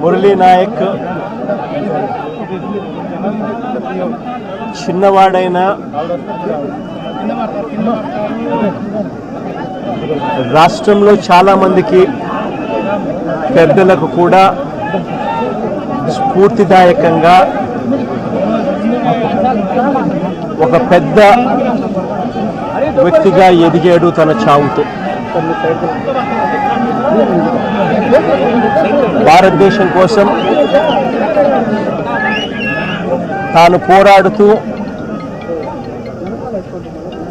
మురళీ నాయక్. చిన్నవాడైన రాష్ట్రంలో చాలామందికి పెద్దలకు కూడా స్ఫూర్తిదాయకంగా ఒక పెద్ద వ్యక్తిగా ఎదిగాడు తన చావుతో. భారతదేశం కోసం తాను పోరాడుతూ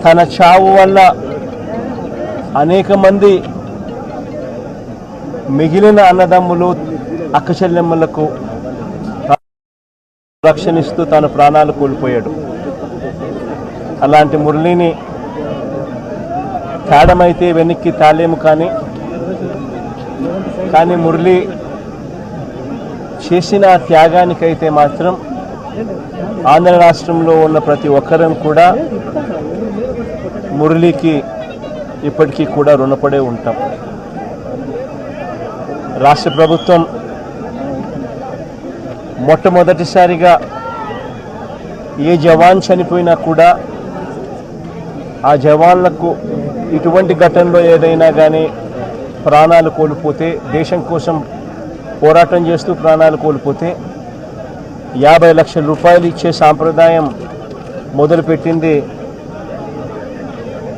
తన చావు వల్ల అనేక మంది మిగిలిన అన్నదమ్ములు అక్కచెల్లెమ్మలకు రక్షణిస్తూ తన ప్రాణాలు కోల్పోయాడు. అలాంటి మురళిని తేడమైతే వెనక్కి తాలేము కానీ కానీ మురళి చేసిన త్యాగానికైతే మాత్రం ఆంధ్ర రాష్ట్రంలో ఉన్న ప్రతి ఒక్కరం కూడా మురళికి ఇప్పటికీ కూడా రుణపడే ఉంటాం. రాష్ట్ర ప్రభుత్వం మొట్టమొదటిసారిగా ఏ జవాన్ చనిపోయినా కూడా ఆ జవాన్లకు ఇటువంటి ఘటనలో ఏదైనా కానీ ప్రాణాలు కోల్పోతే దేశం కోసం పోరాటం చేస్తూ ప్రాణాలు కోల్పోతే యాభై లక్షల రూపాయలు ఇచ్చే సాంప్రదాయం మొదలుపెట్టింది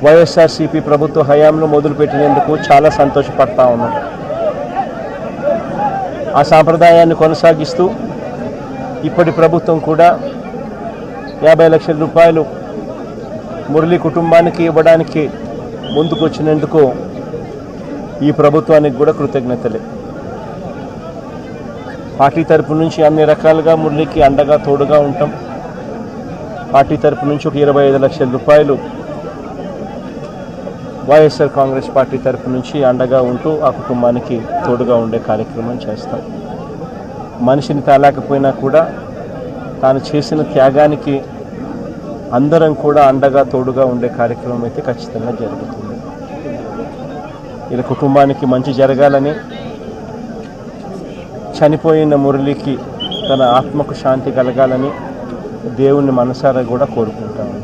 వైఎస్ఆర్సీపీ ప్రభుత్వ హయాంలో మొదలుపెట్టినందుకు చాలా సంతోషపడతా ఉన్నాం. ఆ సాంప్రదాయాన్ని కొనసాగిస్తూ ఇప్పటి ప్రభుత్వం కూడా యాభై లక్షల రూపాయలు మురళి కుటుంబానికి ఇవ్వడానికి ముందుకొచ్చినందుకు ఈ ప్రభుత్వానికి కూడా కృతజ్ఞతలే. పార్టీ తరపు నుంచి అన్ని రకాలుగా మురళికి అండగా తోడుగా ఉంటాం. పార్టీ తరపు నుంచి ఒక ఇరవై ఐదు లక్షల రూపాయలు వైఎస్ఆర్ కాంగ్రెస్ పార్టీ తరపు నుంచి అండగా ఉంటూ ఆ కుటుంబానికి తోడుగా ఉండే కార్యక్రమం చేస్తాం. మనిషిని తాలేకపోయినా కూడా తాను చేసిన త్యాగానికి అందరం కూడా అండగా తోడుగా ఉండే కార్యక్రమం అయితే ఖచ్చితంగా జరుగుతుంది. ఇలా కుటుంబానికి మంచి జరగాలని చనిపోయిన మురళికి తన ఆత్మకు శాంతి కలగాలని దేవుని మనసారా కూడా కోరుకుంటాను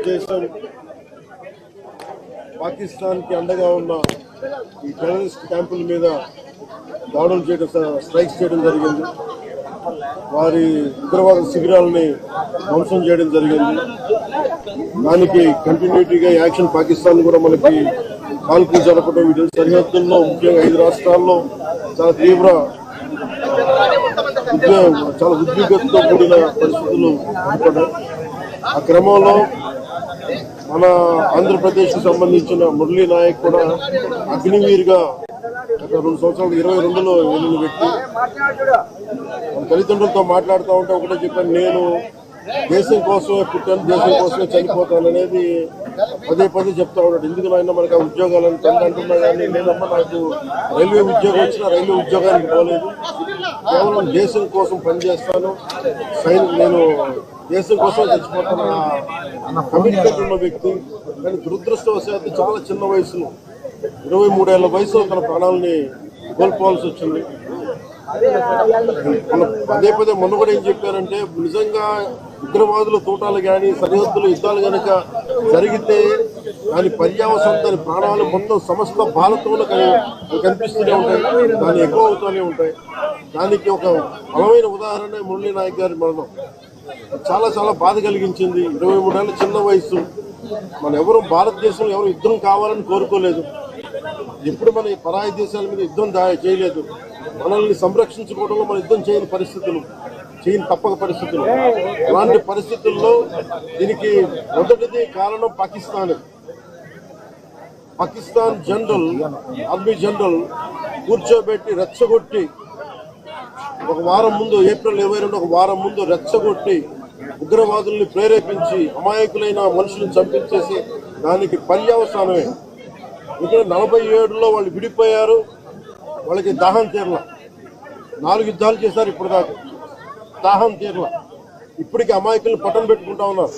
భారతదేశం పాకిస్తాన్కి అండగా ఉన్న ఈ టెర్రరిస్ట్ క్యాంపుల మీద దాడులు చేయడం స్ట్రైక్స్ చేయడం జరిగింది. వారి ఉగ్రవాద శిబిరాలని ధ్వంసం చేయడం జరిగింది. దానికి కంటిన్యూటీగా యాక్షన్ పాకిస్తాన్ కూడా మనకి కాల్పులు జరపడం వీటి సరిహద్దుల్లో ముఖ్యంగా ఐదు రాష్ట్రాల్లో చాలా తీవ్ర ఉద్యోగం చాలా ఉద్విగ్నతతో కూడిన పరిస్థితులు ఏర్పడ్డాయి. ఆ క్రమంలో మన ఆంధ్రప్రదేశ్కు సంబంధించిన మురళీ నాయక్ కూడా అగ్నివీరుగా గత రెండు సంవత్సరాలు ఇరవై రెండులో వెళ్ళిన వ్యక్తి మన తల్లిదండ్రులతో మాట్లాడుతూ ఉంటే ఒకటే చెప్పాను నేను దేశం కోసమే పుట్టాను దేశం కోసమే చనిపోతాను అనేది పదే పదే చెప్తా ఉన్నాడు. ఎందుకు నాయన మనకు ఆ ఉద్యోగాలను తండ్రి అంటున్నా కానీ లేదమ్మా నాకు రైల్వే ఉద్యోగం వచ్చినా రైల్వే ఉద్యోగానికి పోలేదు. కేవలం దేశం కోసం పనిచేస్తాను. సైన్ నేను దేశం కోసం చచ్చిపోతాను కమిట్మెంట్ ఉన్న వ్యక్తి. కానీ దురదృష్టవశాత్తు చాలా చిన్న వయసులో ఇరవై మూడేళ్ళ వయసులో తన ప్రాణాలని కోల్పోవాల్సి వచ్చింది. మన పదే పదే మొన్న కూడా ఏం చెప్పారంటే నిజంగా ఉగ్రవాదుల తోటాలు కానీ సరిహద్దులు యుద్ధాలు కనుక జరిగితే దాని పర్యావసరం దాని ప్రాణాలు మొత్తం సమస్త బాలతోలు కనిపిస్తూనే ఉంటాయి. దాన్ని ఎక్కువ అవుతూనే ఉంటాయి. దానికి ఒక బలమైన ఉదాహరణ మురళీ నాయక్ గారి మరణం. చాలా చాలా బాధ కలిగించింది. ఇరవై మూడేళ్ళ చిన్న వయసు మన ఎవరు భారతదేశంలో ఎవరు యుద్ధం కావాలని కోరుకోలేదు. ఎప్పుడు మన పరాయి దేశాల మీద యుద్ధం దా- చేయలేదు. మనల్ని సంరక్షించుకోవడంలో మనం యుద్ధం చేయని పరిస్థితులు చేయని తప్పక పరిస్థితులు. అలాంటి పరిస్థితుల్లో దీనికి మొదటిది కారణం Pakistan. Pakistan general army general కూర్చోబెట్టి రెచ్చగొట్టి ఒక వారం ముందు ఏప్రిల్ ఇరవై రెండు ఒక వారం ముందు రెచ్చగొట్టి ఉగ్రవాదుల్ని ప్రేరేపించి అమాయకులైన మనుషులను చంపించేసి దానికి పర్యవసానమే. ఇక్కడ నలభై ఏడులో వాళ్ళు విడిపోయారు. వాళ్ళకి దాహం తీరల. నాలుగు యుద్ధాలు చేశారు ఇప్పటిదాకా. దాహం తీరల. ఇప్పటికి అమాయకులను పట్టం పెట్టుకుంటా ఉన్నారు.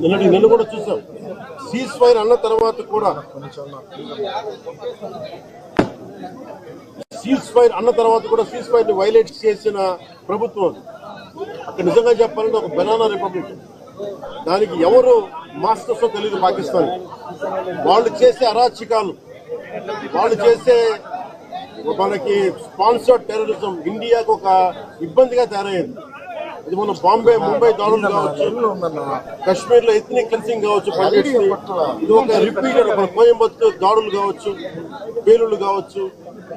నిన్నటి నిన్ను కూడా చూసాం. సీజ్ ఫైర్ అన్న తర్వాత కూడా సీజ్ ఫైర్ అన్న తర్వాత కూడా సీజ్ ఫైర్ని వైలేట్ చేసిన ప్రభుత్వం అక్కడ నిజంగా చెప్పాలంటే ఒక బెనానా రిపబ్లిక్. దానికి ఎవరు మాస్టర్స్ తెలియదు పాకిస్తాన్. వాళ్ళు చేసే అరాచకాలు వాళ్ళు చేసే మనకి స్పాన్సర్డ్ టెర్రరిజం ఇండియాకు ఒక ఇబ్బందిగా తయారయ్యింది. ఇది మన బాంబే ముంబై దాడులు కావచ్చు కశ్మీర్లో ఎథనిక్ క్లెన్సింగ్ కావచ్చు ఇది ఒక రిపీటెడ్ మన కోయంబత్తూర్ దాడులు కావచ్చు పేలుళ్ళు కావచ్చు.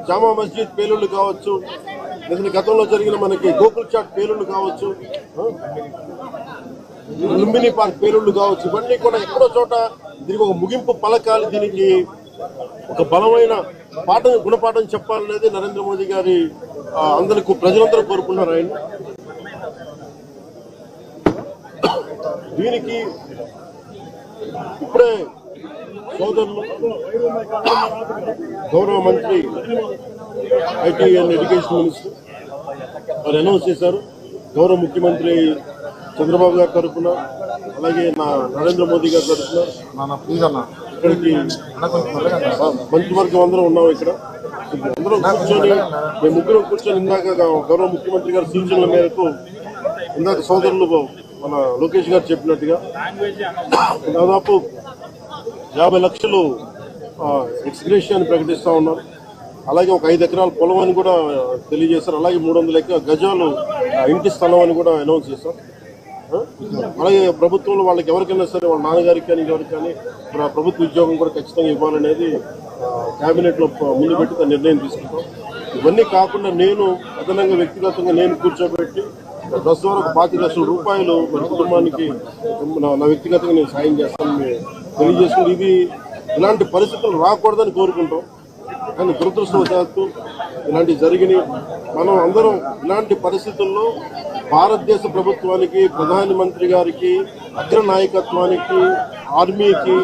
జామా మస్జిద్ పేలుళ్ళు కావచ్చు. లేదంటే గతంలో జరిగిన మనకి గోకుల్ చాట్ పేలుళ్ళు కావచ్చు లుంబిని పార్క్ పేలుళ్ళు కావచ్చు ఇవన్నీ కూడా ఎక్కడో చోట దీనికి ఒక ముగింపు పలకాలి. దీనికి ఒక బలమైన పాఠం గుణపాఠం చెప్పాలనేది నరేంద్ర మోదీ గారి అందరికీ అందరికి ప్రజలందరూ కోరుకుంటున్నారు ఆయన. దీనికి ఇప్పుడే సోదరులు గౌరవ మంత్రి ఐటీ అండ్ ఎడ్యుకేషన్ మినిస్టర్ వారు అనౌన్స్ చేశారు. గౌరవ ముఖ్యమంత్రి చంద్రబాబు గారి తరఫున అలాగే నా నరేంద్ర మోదీ గారి తరఫున ఇక్కడికి. మంత్రివర్గం అందరం ఉన్నాం ఇక్కడ. అందరం కూర్చొని మేము ముగ్గురం కూర్చొని ఇందాక గౌరవ ముఖ్యమంత్రి గారి సూచనల మేరకు ఇందాక సోదరులు మన లోకేష్ గారు చెప్పినట్టుగా దాదాపు యాభై లక్షలు ఎక్స్గ్రేషియాన్ని ప్రకటిస్తా ఉన్నారు. అలాగే ఒక ఐదు ఎకరాల పొలం అని కూడా తెలియజేశారు. అలాగే మూడు వందల గజాలు ఆ, ఇంటి స్థలం అని కూడా అనౌన్స్ చేశారు అలాగే ప్రభుత్వంలో వాళ్ళకి ఎవరికైనా సరే వాళ్ళ నాన్నగారికి కానీ ఎవరికి కానీ ప్రభుత్వ ఉద్యోగం కూడా ఖచ్చితంగా ఇవ్వాలనేది క్యాబినెట్లో ముందు పెట్టి దాని నిర్ణయం తీసుకుంటాం. ఇవన్నీ కాకుండా నేను అదనంగా వ్యక్తిగతంగా నేను కూర్చోబెట్టి ప్రస్తుతం ఒక పాతి లక్షల రూపాయలు మన కుటుంబానికి నా వ్యక్తిగతంగా నేను సాయం చేస్తాను తెలియజేసుకుని ఇది ఇలాంటి పరిస్థితులు రాకూడదని కోరుకుంటాం. కానీ దురదృష్టవశాత్తు ఇలాంటివి జరిగినాయి. మనం అందరం ఇలాంటి పరిస్థితుల్లో భారతదేశ ప్రభుత్వానికి ప్రధానమంత్రి గారికి అగ్ర నాయకత్వానికి ఆర్మీకి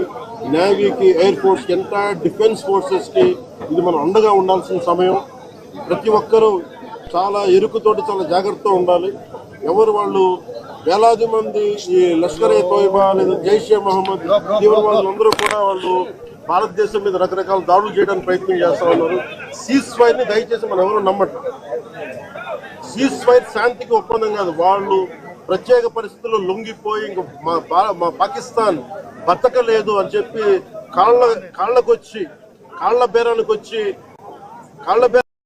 నేవీకి ఎయిర్ ఫోర్స్కి ఎంటైర్ డిఫెన్స్ ఫోర్సెస్కి ఇది మనం అండగా ఉండాల్సిన సమయం. ప్రతి ఒక్కరూ చాలా ఎరుకుతోటి చాలా జాగ్రత్తగా ఉండాలి. ఎవరు వాళ్ళు వేలాది మంది ఈ లష్కర్ ఏ తోయిబా లేదా జైషే మహమ్మద్ తీవ్రవాదులు అందరూ కూడా వాళ్ళు భారతదేశం మీద రకరకాల దాడులు చేయడానికి ప్రయత్నం చేస్తా ఉన్నారు. సీజ్ ఫైర్ని దయచేసి మనం ఎవరు నమ్మట్లేదు సీజ్ ఫైర్ శాంతికి ఒప్పందం కాదు. వాళ్ళు ప్రత్యేక పరిస్థితుల్లో లొంగిపోయి ఇంక మా మా పాకిస్తాన్ బతకలేదు అని చెప్పి కాళ్ళ కాళ్ళకొచ్చి కాళ్ళ బేరానికి వచ్చి కాళ్ళ